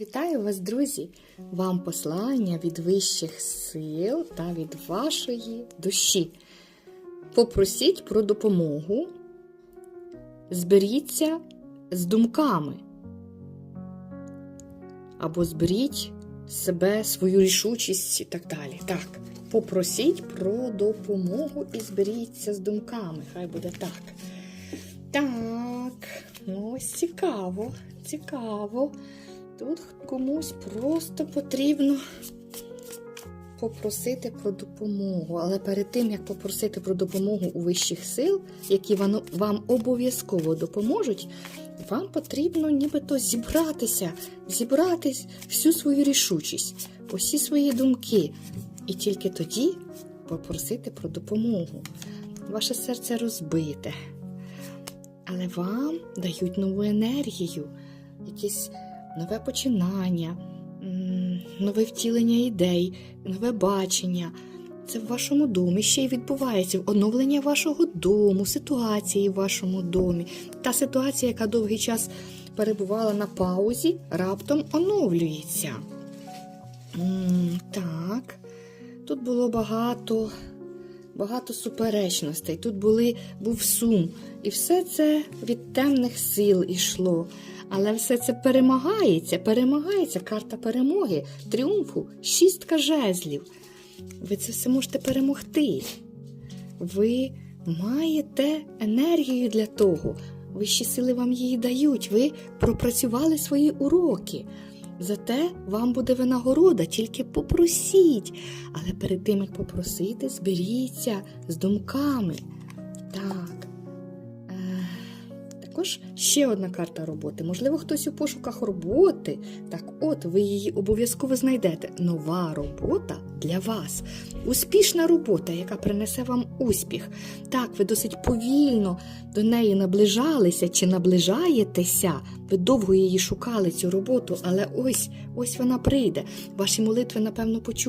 Вітаю вас, друзі! Вам послання від вищих сил та від вашої душі. Попросіть про допомогу, зберіться з думками. Або зберіть себе, свою рішучість і так далі. Так, попросіть про допомогу і зберіться з думками. Хай буде так. Так, ну ось цікаво, цікаво. Тут комусь просто потрібно попросити про допомогу. Але перед тим, як попросити про допомогу у вищих сил, які вам, обов'язково допоможуть, вам потрібно нібито зібратися, зібрати всю свою рішучість, усі свої думки. І тільки тоді попросити про допомогу. Ваше серце розбите, але вам дають нову енергію, якісь нове починання, нове втілення ідей, нове бачення. Це в вашому домі ще й відбувається оновлення вашого дому, ситуації в вашому домі. Та ситуація, яка довгий час перебувала на паузі, раптом оновлюється. Так, тут було багато, багато суперечностей. Тут були, був сум. І все це від темних сил ішло. Але все це перемагається, перемагається карта перемоги, тріумфу, шістка жезлів. Ви це все можете перемогти. Ви маєте енергію для того. Вищі сили вам її дають. Ви пропрацювали свої уроки. Зате вам буде винагорода, тільки попросіть. Але перед тим, як попросити, зберіться з думками. Так. Також ще одна карта роботи. Можливо, хтось у пошуках роботи. Так от, ви її обов'язково знайдете. Нова робота для вас. Успішна робота, яка принесе вам успіх. Так, ви досить повільно до неї наближалися чи наближаєтеся. Ви довго її шукали, цю роботу, але ось ось вона прийде. Ваші молитви, напевно, почули.